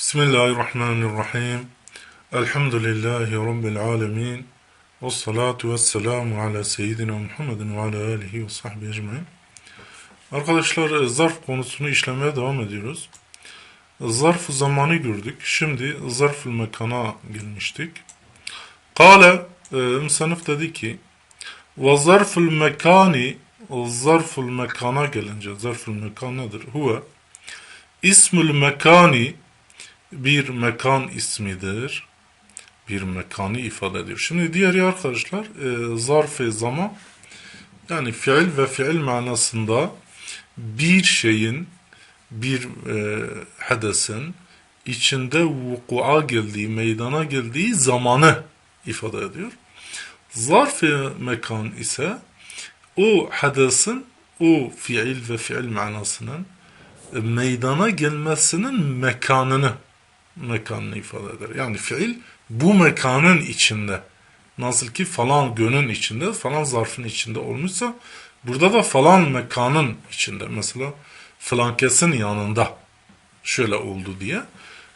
Bismillahirrahmanirrahim. Elhamdülillahi Rabbil alemin. Ve salatu ve selamu ala seyyidina Muhammedin ve ala alihi ve sahbihi ecmain. Arkadaşlar zarf konusunu işlemeye devam ediyoruz. Zarf zamanı gördük. Şimdi zarf mekana gelmiştik. Kale, e, müsannif dedi ki ve zarful mekani zarful mekana gelince zarful mekan nedir? Huve ismül mekani bir mekan ismidir. Bir mekanı ifade ediyor. Şimdi diğer arkadaşlar e, zarf-ı zaman yani fiil ve fiil manasında bir şeyin bir e, hadesin içinde vukua geldiği, meydana geldiği zamanı ifade ediyor. Zarf-ı mekan ise o hadesin o fiil ve fiil manasının meydana gelmesinin mekanını mekanını ifade eder. Yani fiil bu mekanın içinde nasıl ki falan gönün içinde falan zarfın içinde olmuşsa burada da falan mekanın içinde mesela flankesin yanında şöyle oldu diye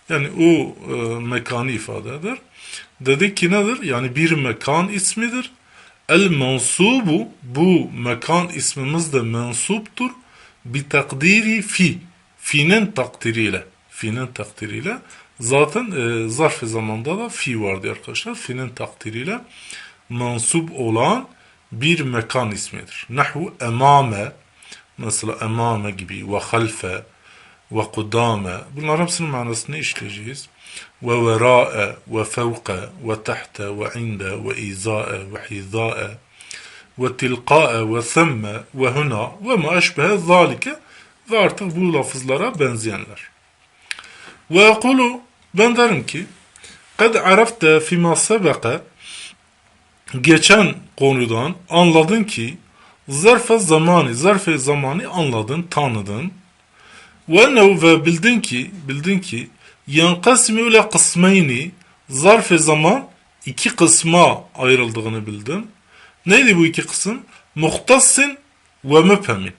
yani o e, mekanı ifade eder. Dedik ki nedir? Yani bir mekan ismidir. El mensubu bu mekan ismimiz de mensuptur. Bir takdiri fi. Fi'nin takdiriyle. Fi'nin takdiriyle. Zaten e, zarf-ı zamanda da fi vardı arkadaşlar. Fi'nin takdiriyle mensup olan bir mekan ismidir. Nahu emame mesela emame gibi ve halfe ve kudame bunlar hepsinin manasını işleyeceğiz. Ve vera'e ve fevke ve tahte ve inde ve izae ve hizae ve tilqa'e ve themme ve huna ve ma eşbehe zalike ve artık bu lafızlara benzeyenler. Ve ekulu ben derim ki kad arafte fima sebeke geçen konudan anladın ki zarf zamanı, zarf zamanı anladın, tanıdın. Ne ve bildin ki, bildin ki yankasmi ile kısmeyni zarf zaman iki kısma ayrıldığını bildin. Neydi bu iki kısım? Muhtassin ve müphemin.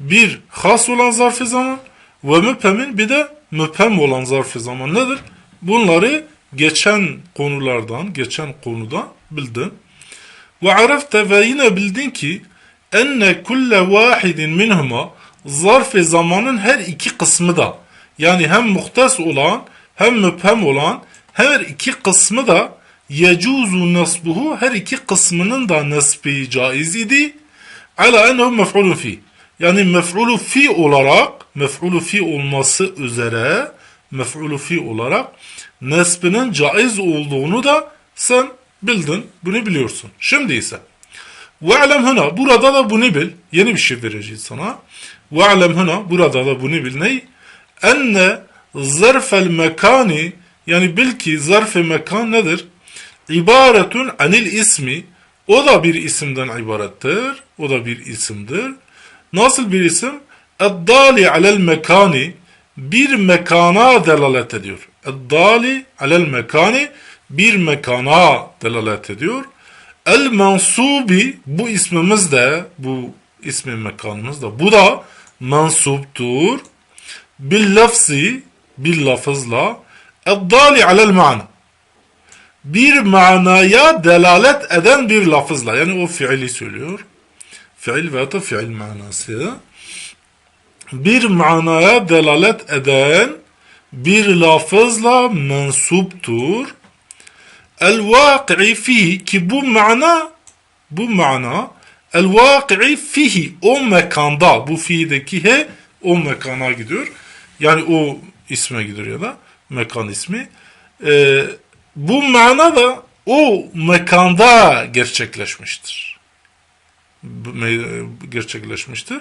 Bir has olan zarf zaman ve müphemin bir de müphem olan zarf zaman nedir? Bunları geçen konulardan, geçen konuda bildin. Ve arafte ve yine bildin ki enne kulle vahidin minhuma zarf zamanın her iki kısmı da yani hem muhtes olan hem müphem olan her iki kısmı da yecuzu nasbuhu her iki kısmının da nasbi caiz idi. Ala ennehu mef'ulun fi. Yani mef'ulu fi olarak mef'ulu fi olması üzere mef'ulu fi olarak nesbinin caiz olduğunu da sen bildin. Bunu biliyorsun. Şimdi ise ve'lem huna burada da bunu bil. Yeni bir şey vereceğiz sana. Ve'lem huna burada da bunu bil. Ney? Enne zarfel mekani yani bil ki zarf mekan nedir? İbaretun anil ismi o da bir isimden ibarettir. O da bir isimdir. Nasıl bir isim? Eddali alel mekani bir mekana delalet ediyor. Eddali alel mekani bir mekana delalet ediyor. El mensubi bu ismimiz de bu ismi mekanımız da bu da mensuptur. Bil lafzi bil lafızla eddali alel mana bir manaya delalet eden bir lafızla yani o fiili söylüyor. Fiil veya da fiil manası bir manaya delalet eden bir lafızla mensuptur. El-vaki'i fihi ki bu mana bu mana el-vaki'i fihi o mekanda bu fi'deki he o mekana gidiyor. Yani o isme gidiyor ya da mekan ismi. Ee, bu mana da o mekanda gerçekleşmiştir. Gerçekleşmiştir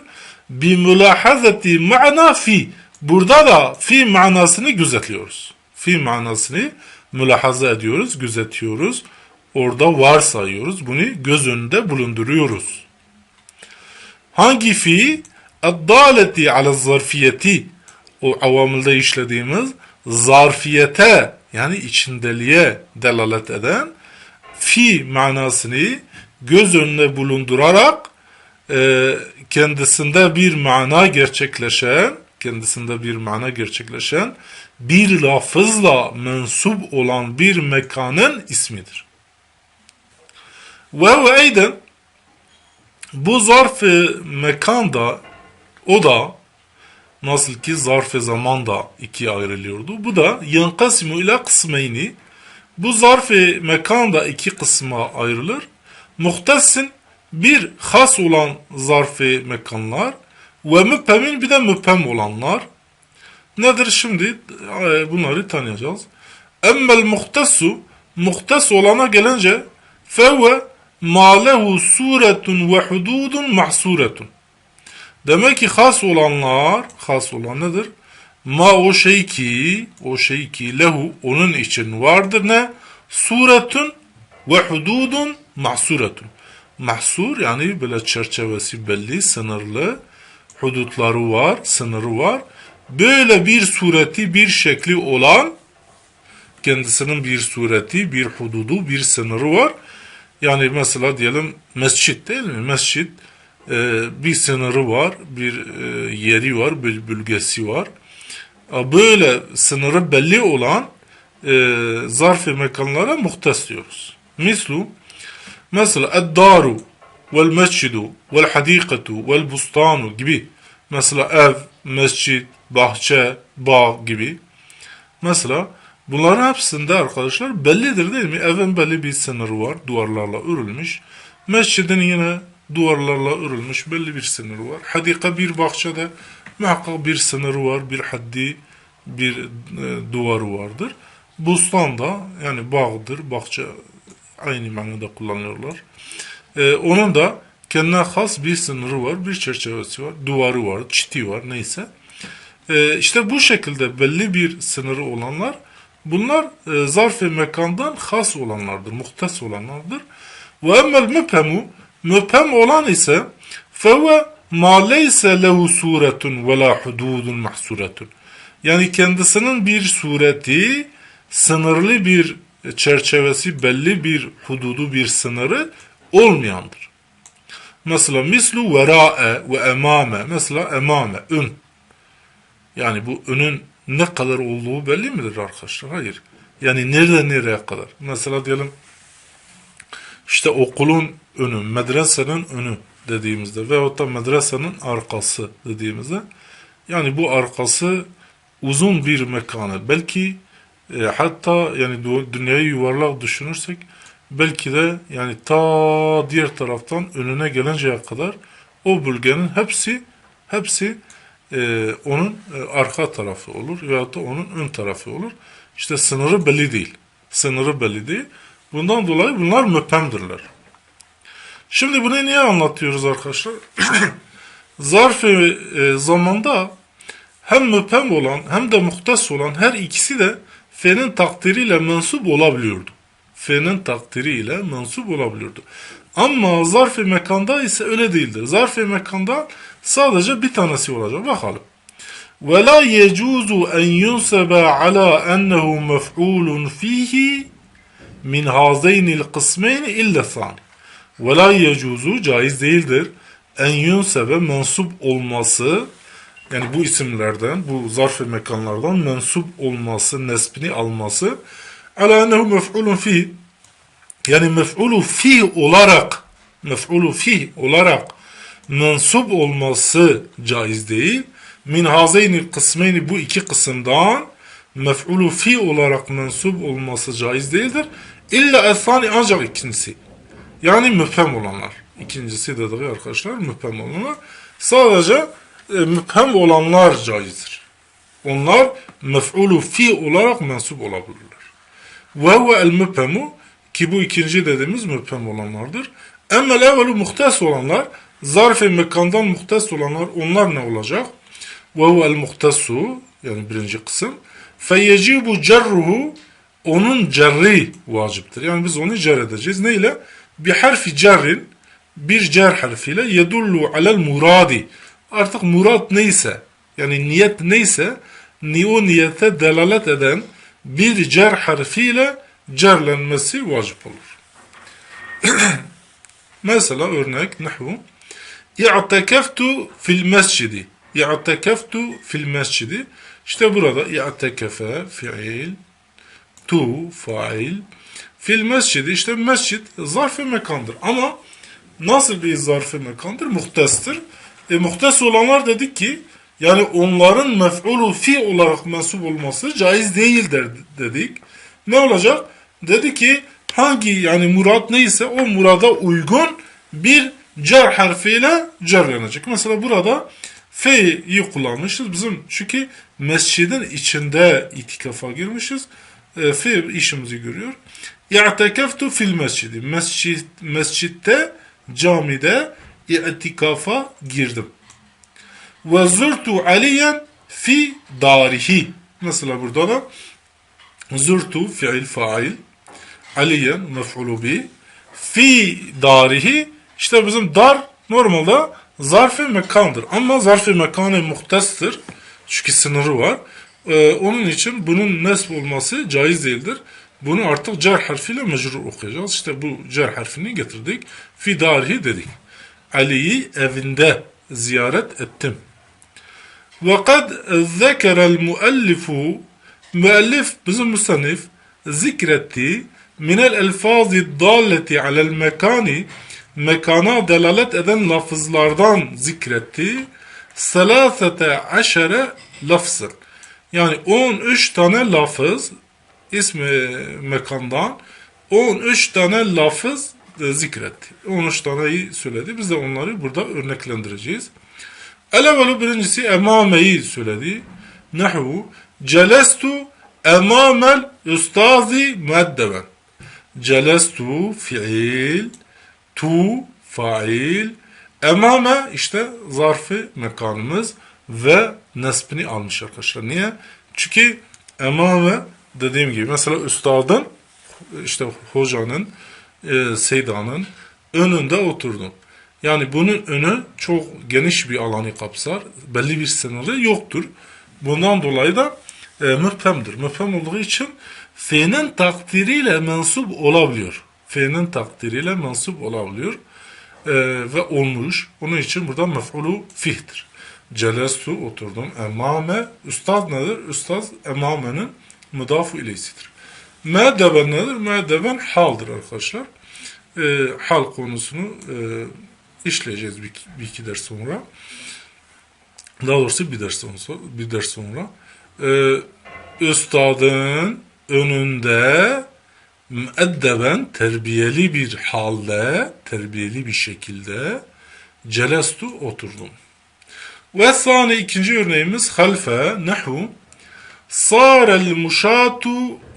bi mülahazati ma'na fi. Burada da fi manasını gözetliyoruz. Fi manasını mülahaza ediyoruz, gözetiyoruz. Orada varsayıyoruz. Bunu göz önünde bulunduruyoruz. Hangi fi? Eddaleti ala zarfiyeti. O avamilde işlediğimiz zarfiyete yani içindeliğe delalet eden fi manasını göz önüne bulundurarak e, kendisinde bir mana gerçekleşen, kendisinde bir mana gerçekleşen bir lafızla mensup olan bir mekanın ismidir. Ve ve eyden bu zarf-ı mekanda o da nasıl ki zarf-ı zaman da ikiye ayrılıyordu. Bu da yankasimu ile kısmeyni bu zarf-ı mekan da iki kısma ayrılır. Muhtassin bir has olan zarf-ı mekanlar ve müphemin bir de müphem olanlar. Nedir şimdi? Bunları tanıyacağız. Emmel muhtassu muhtas olana gelince fevve ma lehu suretun ve hududun mahsuretun. Demek ki has olanlar, has olan nedir? Ma o şey ki, o şey ki lehu onun için vardır ne? Suretun ve hududun mahsuretun. Mahsur yani böyle çerçevesi belli, sınırlı, hudutları var, sınırı var. Böyle bir sureti, bir şekli olan kendisinin bir sureti, bir hududu, bir sınırı var. Yani mesela diyelim mescit değil mi? Mescit e, bir sınırı var, bir e, yeri var, bir bölgesi var. E, Böyle sınırı belli olan e, zarf-ı mekanlara muhtas diyoruz. Mislu mesela eddaru vel mescidu vel hadikatu vel bustanu gibi mesela ev, mescit, bahçe, bağ gibi mesela bunların hepsinde arkadaşlar bellidir değil mi? Evin belli bir sınırı var duvarlarla örülmüş. Mescidin yine duvarlarla örülmüş belli bir sınırı var. Hadika bir bahçede muhakkak bir sınırı var, bir haddi, bir e, duvarı vardır. Bustan da yani bağdır, bahçe aynı manada kullanıyorlar. E, onun da kendine has bir sınırı var, bir çerçevesi var, duvarı var, çiti var neyse. E, işte bu şekilde belli bir sınırı olanlar bunlar e, zarf ve mekandan has olanlardır, muhtes olanlardır. Ve emmel müphemu müphem olan ise feve ma leyse lehu suretun ve la hududun mahsuretun. Yani kendisinin bir sureti, sınırlı bir çerçevesi, belli bir hududu, bir sınırı olmayandır. Mesela mislu vera'e ve emame. Mesela emame, ön. Yani bu önün ne kadar olduğu belli midir arkadaşlar? Hayır. Yani nereden nereye kadar? Mesela diyelim işte okulun önü, medresenin önü dediğimizde veyahut da medresenin arkası dediğimizde yani bu arkası uzun bir mekanı. Belki e, hatta yani dünyayı yuvarlak düşünürsek belki de yani ta diğer taraftan önüne gelinceye kadar o bölgenin hepsi hepsi e, onun e, arka tarafı olur veyahut da onun ön tarafı olur. İşte sınırı belli değil. Sınırı belli değil. Bundan dolayı bunlar müphemdirler. Şimdi bunu niye anlatıyoruz arkadaşlar? Zarf e, zamanda hem müphem olan hem de muhtas olan her ikisi de fe'nin takdiriyle mensup olabiliyordu. Fe'nin takdiriyle mensup olabiliyordu. Ama zarf-ı mekanda ise öyle değildir. Zarf-ı mekanda sadece bir tanesi olacak. Bakalım. وَلَا يَجُوزُ أَنْ يُنْسَبَ عَلَى أَنَّهُ مَفْعُولٌ فِيهِ min hazeynil kısmeyni illa thani. Ve la yecuzu caiz değildir. En yunsebe mensup olması yani bu isimlerden, bu zarf ve mekanlardan mensup olması, nesbini alması ala ennehu mef'ulun fi yani mef'ulu fi olarak mef'ulu fi olarak mensup olması caiz değil. Min hazeynil kısmeyni bu iki kısımdan mef'ulu fi olarak mensup olması caiz değildir. İlla esani ancak ikincisi. Yani müphem olanlar. İkincisi dediği arkadaşlar müphem olanlar. Sadece müphem olanlar caizdir. Onlar mef'ulu fi olarak mensup olabilirler. Ve huve el müphemu ki bu ikinci dediğimiz müphem olanlardır. Emmel evvelu muhtes olanlar zarf-ı mekandan muhtes olanlar onlar ne olacak? Ve huve el muhtesu yani birinci kısım feyecibu cerruhu onun cerri vaciptir. Yani biz onu cer edeceğiz. Neyle? Bir harfi cerrin bir cer harfiyle yedullu alel muradi. Artık murat neyse yani niyet neyse o niyete delalet eden bir cer harfiyle cerlenmesi vacip olur. Mesela örnek nahvu İ'tekeftu fil mescidi i'tekeftu fil mescidi. İşte burada i'tekefe fiil, tu fail, fil mescidi işte mescid zarf-ı mekandır. Ama nasıl bir zarf-ı mekandır? Muhtestir. E, muhtes olanlar dedik ki yani onların mef'ulu fi olarak mensup olması caiz değildir dedik. Ne olacak? Dedi ki hangi yani murat neyse o murada uygun bir cer harfiyle cerlenecek. Mesela burada fe'yi kullanmışız. Bizim çünkü mescidin içinde itikafa girmişiz. E, fe işimizi görüyor. İ'tekeftu fil mescidi. Mescid, mescitte, camide itikafa girdim. Ve zurtu aliyen fi darihi. Mesela burada da zurtu fiil fail. Aliyen mef'ulu bi. Fi darihi işte bizim dar normalde zarf-ı mekandır. Ama zarf-ı mekanı muhtestır. Çünkü sınırı var. Ee, onun için bunun nesb olması caiz değildir. Bunu artık cer harfiyle mecrur okuyacağız. İşte bu cer harfini getirdik. Fi darihi dedik. Ali'yi evinde ziyaret ettim. وقد ذكر المؤلف müellif bizim müsannif zikretti minel elfazi dalleti alel mekani mekana delalet eden lafızlardan zikretti selasete aşere lafzın yani 13 tane lafız ismi mekandan 13 tane lafız e, zikretti. 13 taneyi söyledi. Biz de onları burada örneklendireceğiz. El evvelu birincisi emameyi söyledi. Nahu celestu emamel ustazi müeddeven. Celestu fiil, tu fail, emame işte zarfı mekanımız ve nesbini almış arkadaşlar. Niye? Çünkü emame dediğim gibi mesela üstadın işte hocanın e, Seydan'ın önünde oturdum. Yani bunun önü çok geniş bir alanı kapsar. Belli bir sınırı yoktur. Bundan dolayı da e, müphemdir. Müphem olduğu için fe'nin takdiriyle mensup olabiliyor. Fe'nin takdiriyle mensup olabiliyor. E, ve olmuş. Onun için burada mef'ulu fihtir. Celestu oturdum. Emame. Üstad nedir? Üstad emamenin müdafu ileysidir. Me'deben nedir? Me'deben haldır arkadaşlar. E, hal konusunu e, işleyeceğiz bir, bir iki ders sonra. Daha doğrusu bir ders sonra. Bir ders sonra. E, üstadın önünde müeddeben terbiyeli bir halde, terbiyeli bir şekilde celestu oturdum. Ve sani ikinci örneğimiz halfe nehu Sârel muşatu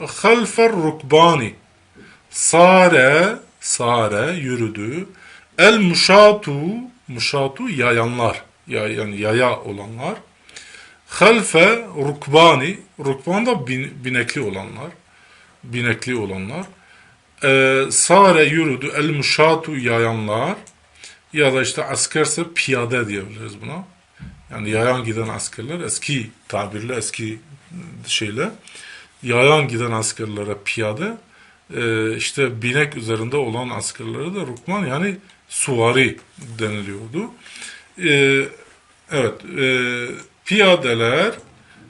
halfer rukbani. Sare, sare yürüdü. El muşatu, muşatu yayanlar. Ya, yani yaya olanlar. Halfe rukbani, rukban da bin, binekli olanlar. Binekli olanlar. Ee, sare yürüdü. El muşatu yayanlar. Ya da işte askerse piyade diyebiliriz buna. Yani yayan giden askerler eski tabirle eski şeyle yayan giden askerlere piyade e, işte binek üzerinde olan askerlere de rukman yani suvari deniliyordu. E, evet e, piyadeler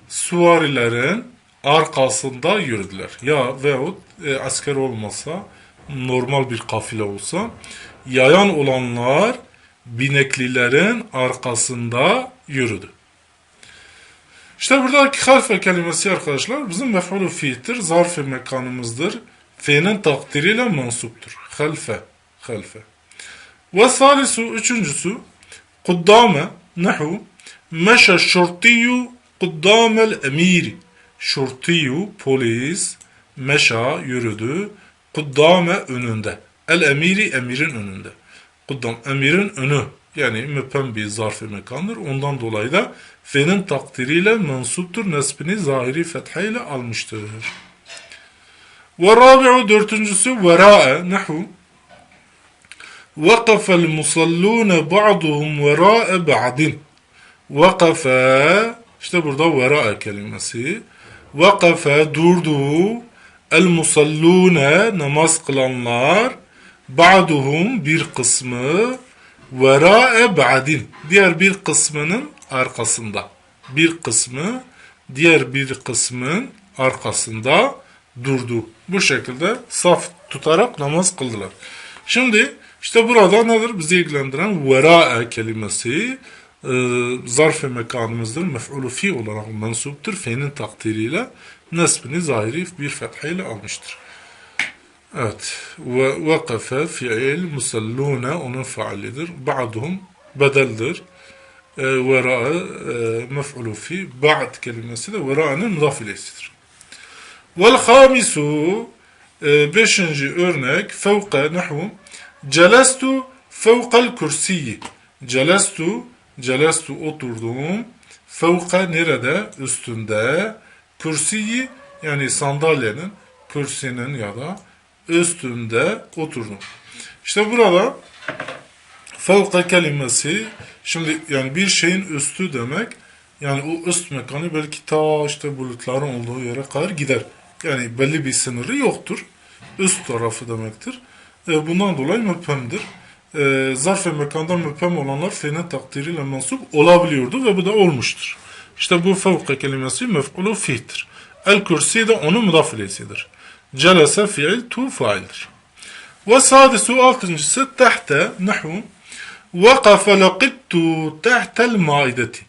suvarilerin arkasında yürüdüler. Ya veyahut e, asker olmasa normal bir kafile olsa yayan olanlar bineklilerin arkasında yürüdü. İşte buradaki halfe kelimesi arkadaşlar bizim mef'ulü fiildir, zarf-ı mekanımızdır. Fi'nin takdiriyle mansuptur. Halfe, halfe. Ve salisu, üçüncüsü, kuddame, nehu, meşe şurtiyu kuddamel emiri. Şurtiyu, polis, meşa, yürüdü, kuddame önünde. El emiri, emirin önünde. Kuddam, emirin önü. Yani müphem bir zarf-ı mekandır. Ondan dolayı da fe'nin takdiriyle mensuptur. Nesbini zahiri fethiyle almıştır. Ve rabi'u dördüncüsü vera'e nehu Vakafel musallune ba'duhum vera'e ba'din Vakafe işte burada vera'e kelimesi. Vakafe durdu el musallune namaz kılanlar. ba'duhum bir kısmı vera'e ba'din diğer bir kısmının arkasında. Bir kısmı diğer bir kısmın arkasında durdu. Bu şekilde saf tutarak namaz kıldılar. Şimdi işte burada nedir? Bizi ilgilendiren vera kelimesi e, zarf-ı mekanımızdır. Mef'ulu fi olarak mensuptur. Fe'nin takdiriyle nesbini zahiri bir fethiyle almıştır. Evet. Ve vakafe fiil musallune onun faalidir. Ba'duhum bedeldir. E, vera e, mef'ulu fi ba'd kelimesi de vera'nın mudaf ileysidir. Vel beşinci örnek fevka nahvu celestu fevkal kürsiyi celestu celestu oturdum fevka nerede üstünde kürsiyi yani sandalyenin kürsinin ya da üstünde oturdum. İşte burada fevka kelimesi şimdi yani bir şeyin üstü demek yani o üst mekanı belki ta işte bulutların olduğu yere kadar gider. Yani belli bir sınırı yoktur. Üst tarafı demektir. E, bundan dolayı müphemdir. E, zarf ve mekandan müphem olanlar fe'nin takdiriyle mensup olabiliyordu ve bu da olmuştur. İşte bu fevka kelimesi mef'ulu fi'tir. El kürsi de onun mudafilesidir. Celese fiil tu faildir. Ve sadisu altıncısı tehte nahu vakafe laqittu tehtel maideti.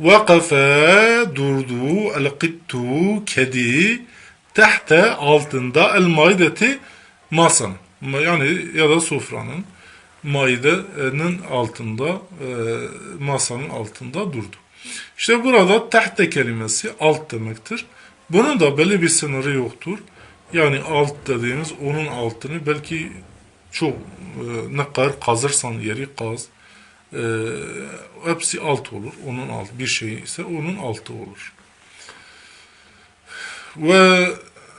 Vakafe durdu elqittu kedi tehte altında el maideti masanın yani ya da sofranın maidenin altında e, masanın altında durdu. İşte burada tehte kelimesi alt demektir. Bunun da belli bir sınırı yoktur. Yani alt dediğimiz onun altını belki çok e, ne kadar kazırsan yeri kaz e, hepsi alt olur. Onun alt bir şey ise onun altı olur. Ve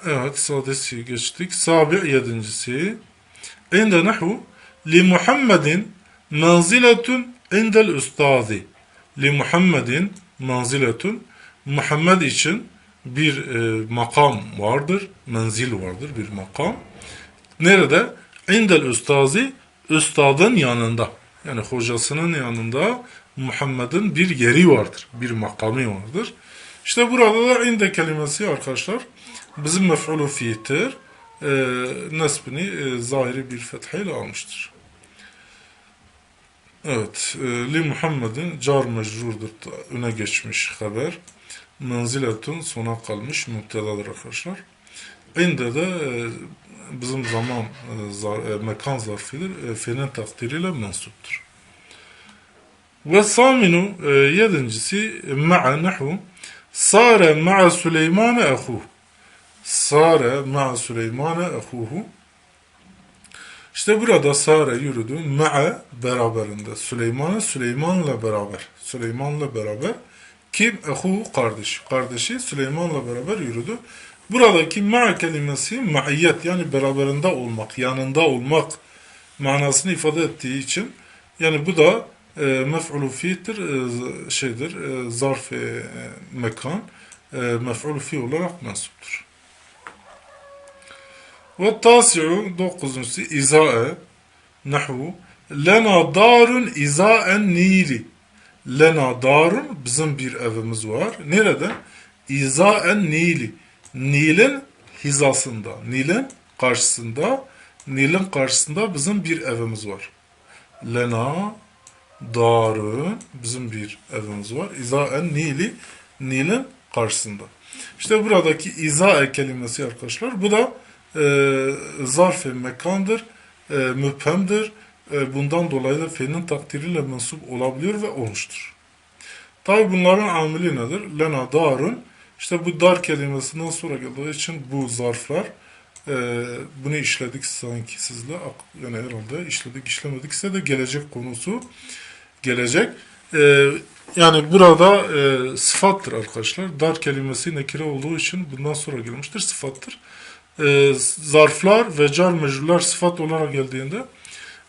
evet sadesi geçtik. Sabi yedincisi. İnde nahu li Muhammedin manziletun indel ustazi. Li Muhammedin manziletun Muhammed için bir e, makam vardır, menzil vardır, bir makam. Nerede? İndel ustazi, üstadın yanında. Yani hocasının yanında Muhammed'in bir yeri vardır, bir makamı vardır. İşte burada da inde kelimesi arkadaşlar bizim mef'ulu fi'tir. E, nesbini e, zahiri bir fethiyle almıştır. Evet, e, li Muhammed'in car mecrurdur, öne geçmiş haber menziletun sona kalmış müptedadır arkadaşlar. İnde de e, bizim zaman e, zar, e, mekan zarfidir. E, fe'nin takdiriyle mensuptur. Ve saminu e, yedincisi ma'a nahu sare ma'a Süleymane ahuhu sare ma'a Süleymane ahuhu işte burada Sare yürüdü. Ma'a beraberinde. Süleyman'a Süleyman'la beraber. Süleyman'la beraber kim? Ehu kardeş. Kardeşi Süleyman'la beraber yürüdü. Buradaki ma kelimesi maiyet yani beraberinde olmak, yanında olmak manasını ifade ettiği için yani bu da mef'ulu fi'tir, e, şeydir, e, zarf e, mekan, mef'ulu fi olarak mensuptur. Ve tasi'u dokuzuncusu iza'e nahvu lena darun iza'en nili lena darun bizim bir evimiz var. Nerede? İzaen Nili. Nil'in hizasında, Nil'in karşısında, Nil'in karşısında bizim bir evimiz var. Lena darun bizim bir evimiz var. İzaen Nili Nil'in karşısında. İşte buradaki izae kelimesi arkadaşlar bu da e, zarf mekandır, e, müphemdir e, bundan dolayı da fe'nin takdiriyle mensup olabiliyor ve olmuştur. Tabi bunların amili nedir? Lena darun. İşte bu dar kelimesinden sonra geldiği için bu zarflar e, bunu işledik sanki sizle yani herhalde işledik işlemedik ise de gelecek konusu gelecek. E, yani burada e, sıfattır arkadaşlar. Dar kelimesi nekire olduğu için bundan sonra gelmiştir sıfattır. E, zarflar ve car mecruller sıfat olarak geldiğinde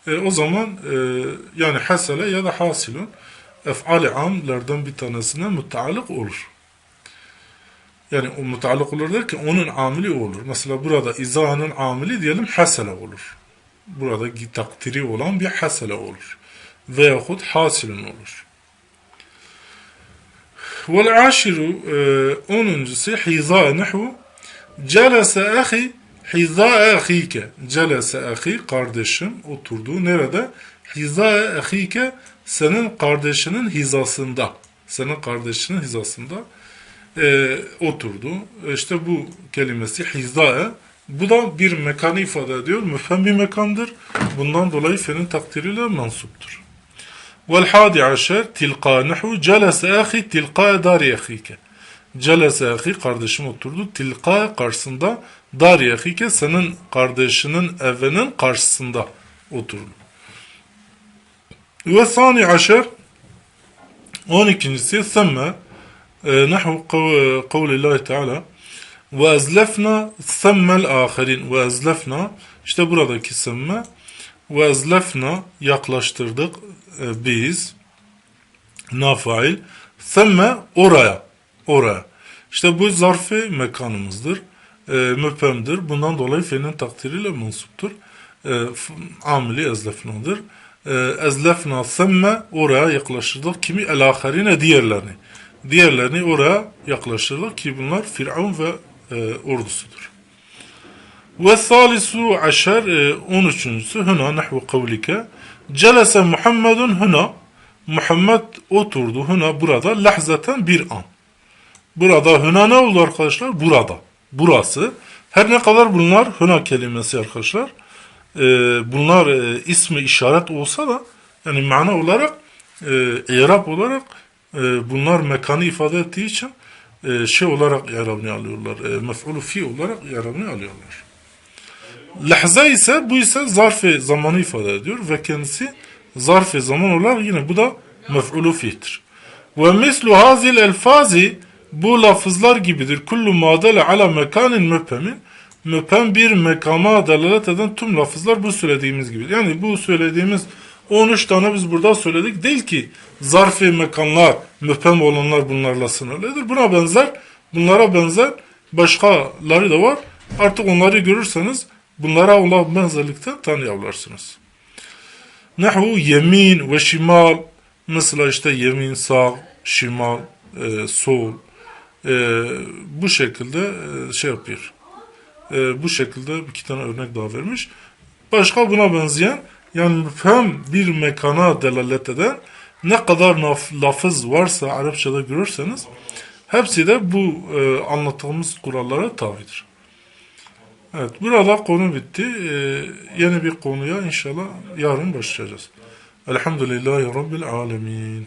e, o zaman e, yani hasele ya da hasilun ef'ali amlerden bir tanesine müteallık olur. Yani o müteallık olur der ki onun amili olur. Mesela burada izanın amili diyelim hasele olur. Burada takdiri olan bir hasele olur. Veyahut hasilun olur. Vel aşiru e, onuncusu hiza nahvu celese ahi hiza ahike celese ahi kardeşim oturdu nerede? Hiza ahike senin kardeşinin hizasında senin kardeşinin hizasında e, oturdu. İşte bu kelimesi hizae bu da bir mekanı ifade ediyor. Müfhem bir mekandır. Bundan dolayı fenin takdiriyle mansuptur. Vel hadi aşer tilqa nahu celese ahi tilqa dari ahike. Celese ahi kardeşim oturdu. Tilqa karşısında dari ahike senin kardeşinin evinin karşısında oturdu. Ve sani aşer 12. semme نحو قول الله Teala ve ezlefna semmel ahirin ve ezlefna işte buradaki semme ve ezlefna yaklaştırdık e, biz nafail semme oraya oraya. İşte bu zarfi mekanımızdır e, müpemdir. Bundan dolayı fe'nin takdiriyle mensuptur e, amili ezlefnadır. E, ezlefna semme oraya yaklaştırdık kimi el diğerlerini. Diğerlerini oraya yaklaştırdık ki bunlar Firavun ve e, ordusudur. Ve salisu aşer e, on üçüncüsü hına nahvu kavlike celese Muhammedun hına Muhammed oturdu hına burada lahzaten bir an. Burada hına ne oldu arkadaşlar? Burada. Burası. Her ne kadar bunlar hına kelimesi arkadaşlar e, bunlar e, ismi işaret olsa da yani mana olarak e, olarak e, bunlar mekanı ifade ettiği için e, şey olarak yarabını alıyorlar. E, mef'ulu fi olarak yarabını alıyorlar. Lahza ise bu ise zarf zamanı ifade ediyor ve kendisi zarf zaman olarak yine bu da mef'ulu fi'tir. Ve mislu hazil elfazi bu lafızlar gibidir. Kullu madele ala mekanin müphemin müphem bir mekama delalet eden tüm lafızlar bu söylediğimiz gibi. Yani bu söylediğimiz 13 tane biz burada söyledik. Değil ki zarf-ı mekanlar, müphem olanlar bunlarla sınırlıdır. Buna benzer, bunlara benzer başkaları da var. Artık onları görürseniz bunlara olan benzerlikten tanıyabilirsiniz. Nehu yemin ve şimal mesela işte yemin sağ, şimal, e, sol e, bu şekilde e, şey yapıyor. E, bu şekilde iki tane örnek daha vermiş. Başka buna benzeyen yani müfhem bir mekana delalet eden ne kadar laf, lafız varsa Arapçada görürseniz hepsi de bu e, anlattığımız kurallara tabidir. Evet burada konu bitti. E, yeni bir konuya inşallah yarın başlayacağız. Elhamdülillahi Rabbil Alemin.